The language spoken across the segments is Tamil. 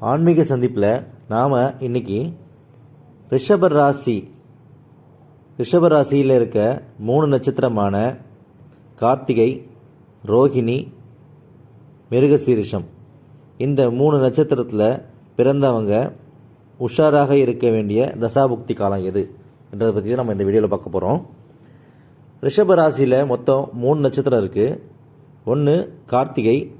ஆன்மீக சந்திப்பில் நாம் இன்னைக்கு ரிஷப ராசி ரிஷப ராசியில் இருக்க மூணு நட்சத்திரமான கார்த்திகை ரோஹிணி மிருகசீரிஷம். இந்த மூணு நட்சத்திரத்தில் பிறந்தவங்க உஷாராக இருக்க வேண்டிய தசாபுக்தி காலம் எது என்றதை பற்றி தான் நம்ம இந்த வீடியோவில் பார்க்க போகிறோம் ரிஷப ராசியில் மொத்தம் மூணு நட்சத்திரம் இருக்குது ஒன்று கார்த்திகை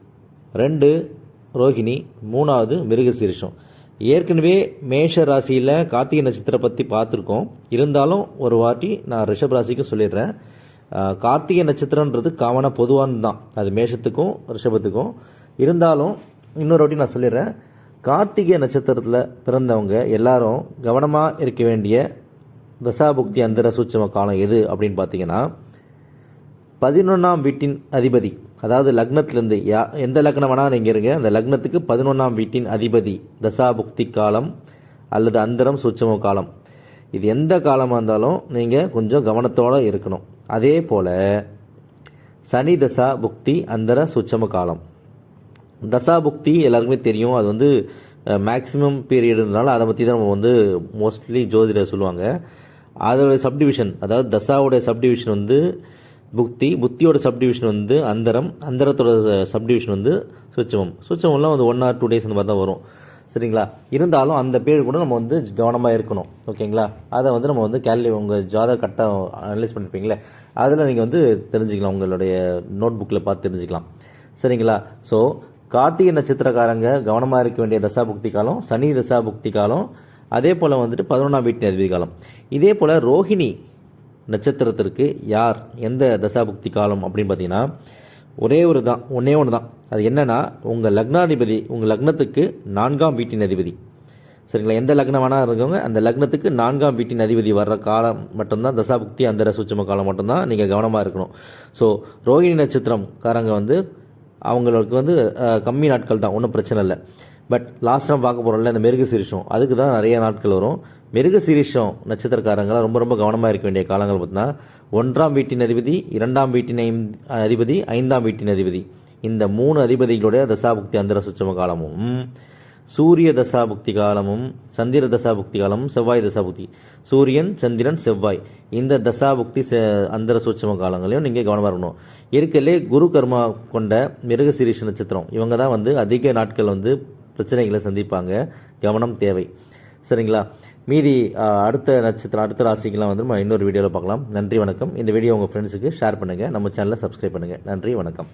ரெண்டு ரோஹிணி மூணாவது மிருகசீரிஷம். ஏற்கனவே மேஷ ராசியில் கார்த்திகை நட்சத்திரம் பற்றி பார்த்துருக்கோம். இருந்தாலும் ஒரு வாட்டி நான் ரிஷப் ராசிக்கும் சொல்லிடுறேன். கார்த்திகை நட்சத்திரன்றது காமனாக பொதுவானது தான். அது மேஷத்துக்கும் ரிஷபத்துக்கும். இருந்தாலும் இன்னொரு வாட்டி நான் சொல்லிடுறேன். கார்த்திகை நட்சத்திரத்தில் பிறந்தவங்க எல்லாரும் கவனமாக இருக்க வேண்டிய தசாபுக்தி அந்தர சூட்சம காலம் எது அப்படின்னு பார்த்தீங்கன்னா பதினொன்றாம் வீட்டின் அதிபதி. அதாவது லக்னத்திலேருந்து யா எந்த லக்னம் வேணால் நீங்கள் இருங்க. அந்த லக்னத்துக்கு பதினொன்றாம் வீட்டின் அதிபதி தசாபுக்தி காலம் அல்லது அந்தரம் சுட்சம காலம். இது எந்த காலமாக இருந்தாலும் நீங்கள் கொஞ்சம் கவனத்தோடு இருக்கணும். அதே போல் சனி தசா புக்தி அந்தர சுட்சம காலம். தசா புக்தி எல்லாருக்குமே தெரியும். அது வந்து மேக்ஸிமம் பீரியடுனால அதை பற்றி தான் நம்ம வந்து மோஸ்ட்லி ஜோதிடர் சொல்லுவாங்க. அதோட சப்டிவிஷன் அதாவது தசாவுடைய சப்டிவிஷன் வந்து புக்தி புத்தியோட சப்டிவிஷன் வந்து அந்தரம் அந்தரத்தோட சப்டிவிஷன் வந்து சுச்சமம். சுச்சமம்லாம் வந்து ஒன் ஆர் டூ டேஸ் அந்த மாதிரி தான் வரும். சரிங்களா? இருந்தாலும் அந்த பேர் கூட நம்ம வந்து கவனமாக இருக்கணும். ஓகேங்களா? அதை வந்து நம்ம வந்து கேல்வி உங்கள் ஜாதக கரெக்டாக அனலைஸ் பண்ணிருப்பீங்களே அதில் நீங்கள் வந்து தெரிஞ்சுக்கலாம் உங்களுடைய நோட் புக்கில் பார்த்து தெரிஞ்சுக்கலாம். சரிங்களா? ஸோ கார்த்திகை நட்சத்திரக்காரங்க கவனமாக இருக்க வேண்டிய தசாபுக்தி காலம் சனி தசாபுக்தி காலம் அதே போல் வந்துட்டு பதினொன்றாம் வீட்டின் அதிபதி காலம். இதே போல் ரோஹிணி நட்சத்திரத்திற்கு யார் எந்த தசாபுக்தி காலம் அப்படின்னு பார்த்தீங்கன்னா ஒரே ஒரு தான் ஒன்றே ஒன்று தான். அது என்னென்னா உங்கள் லக்னாதிபதி உங்கள் லக்னத்துக்கு நான்காம் வீட்டின் அதிபதி. சரிங்களா? எந்த லக்னம் வேணா இருக்கவங்க அந்த லக்னத்துக்கு நான்காம் வீட்டின் அதிபதி வர்ற காலம் மட்டும்தான் தசாபுக்தி அந்த சூட்சம காலம் மட்டும்தான் நீங்கள் கவனமாக இருக்கணும். ஸோ ரோஹிணி நட்சத்திரம்காரங்க வந்து அவங்களுக்கு வந்து கம்மி நாட்கள் தான் ஒன்றும் பிரச்சனை இல்லை. பட் லாஸ்ட் நம்ம பார்க்க போகிறோம்ல இந்த மிருக சீரிஷம். அதுக்கு தான் நிறைய நாட்கள் வரும். மிருக சீரிஷம் நட்சத்திரக்காரங்களாம் ரொம்ப ரொம்ப கவனமாக இருக்க வேண்டிய காலங்கள் பார்த்தீங்கன்னா ஒன்றாம் வீட்டின் அதிபதி இரண்டாம் வீட்டின் அதிபதி ஐந்தாம் வீட்டின் அதிபதி. இந்த மூணு அதிபதிகளுடைய தசாபுக்தி அந்தர சுச்சம காலமும் சூரிய தசாபுக்தி காலமும் சந்திர தசாபுக்தி காலமும் செவ்வாய் தசாபுக்தி. சூரியன் சந்திரன் செவ்வாய். இந்த தசாபுக்தி அந்தர சூட்சம காலங்களையும் நீங்கள் கவனமாக இருக்கணும். இருக்கலே குரு கர்மா கொண்ட மிருகசீரிஷ நட்சத்திரம். இவங்க தான் வந்து அதிக நாட்கள் வந்து பிரச்சனைகளை சந்திப்பாங்க. கவனம் தேவை. சரிங்களா? மீதி அடுத்த நட்சத்திரம் அடுத்த ராசிக்கெல்லாம் வந்து நம்ம இன்னொரு வீடியோவில் பார்க்கலாம். நன்றி வணக்கம். இந்த வீடியோ உங்கள் ஃப்ரெண்ட்ஸுக்கு ஷேர் பண்ணுங்கள் நம்ம சேனலை சப்ஸ்கிரைப் பண்ணுங்கள் நன்றி வணக்கம்.